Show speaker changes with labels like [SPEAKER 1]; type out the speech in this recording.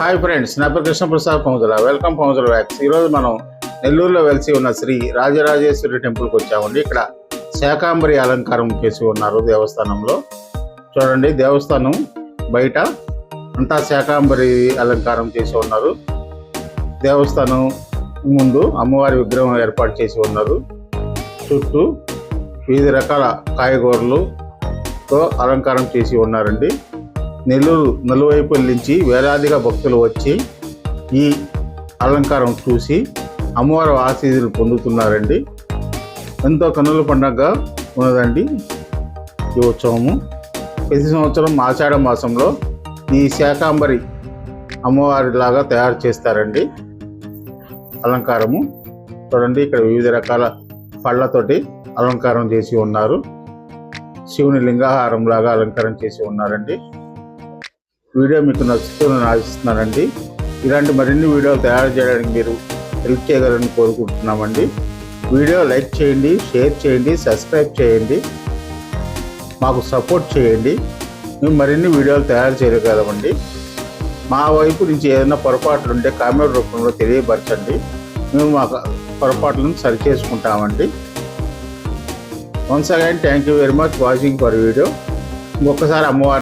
[SPEAKER 1] Hi friends నా పేరు Krishnaprasad Poujala welcome Poujala వ్యాక్స్ ఈరోజు మనం నెల్లూరులో వెలిసి ఉన్న శ్రీ రాజరాజేశ్వరి టెంపుల్కి వచ్చామండి. ఇక్కడ శాకాంబరి అలంకారం చేసి ఉన్నారు దేవస్థానంలో. చూడండి దేవస్థానం బయట అంతా శాకాంబరి అలంకారం చేసి ఉన్నారు. దేవస్థానం ముందు అమ్మవారి విగ్రహం ఏర్పాటు చేసి ఉన్నారు. చుట్టూ వివిధ రకాల కాయగూరలతో అలంకారం చేసి ఉన్నారండి. నెల్లూరు నలువైపుల నుంచి వేలాదిగా భక్తులు వచ్చి ఈ అలంకారం చూసి అమ్మవారి ఆశీస్సులు పొందుతున్నారండి. ఎంతో కన్నుల పండగగా ఉన్నదండి ఈ ఉత్సవము. ప్రతి సంవత్సరం ఆషాఢ మాసంలో ఈ శాకాంబరి అమ్మవారిలాగా తయారు చేస్తారండి అలంకారము. చూడండి ఇక్కడ వివిధ రకాల పళ్ళతోటి అలంకారం చేసి ఉన్నారు. శివుని లింగాహారం లాగా అలంకారం చేసి ఉన్నారండి. వీడియో మీకు నచ్చుతుందని ఆశిస్తున్నానండి. ఇలాంటి మరిన్ని వీడియోలు తయారు చేయడానికి మీరు హెల్ప్ చేయగలని కోరుకుంటున్నామండి. వీడియో లైక్ చేయండి షేర్ చేయండి సబ్స్క్రైబ్ చేయండి. మాకు సపోర్ట్ చేయండి. మేము మరిన్ని వీడియోలు తయారు చేయగలమండి. మా వైపు నుంచి ఏదైనా పొరపాట్లు ఉంటే కామెంట్ రూపంలో తెలియపరచండి. మేము మా పొరపాట్లను సరిచేసుకుంటామండి once again thank you very much watching for video ఇంకొకసారి అమ్మవారి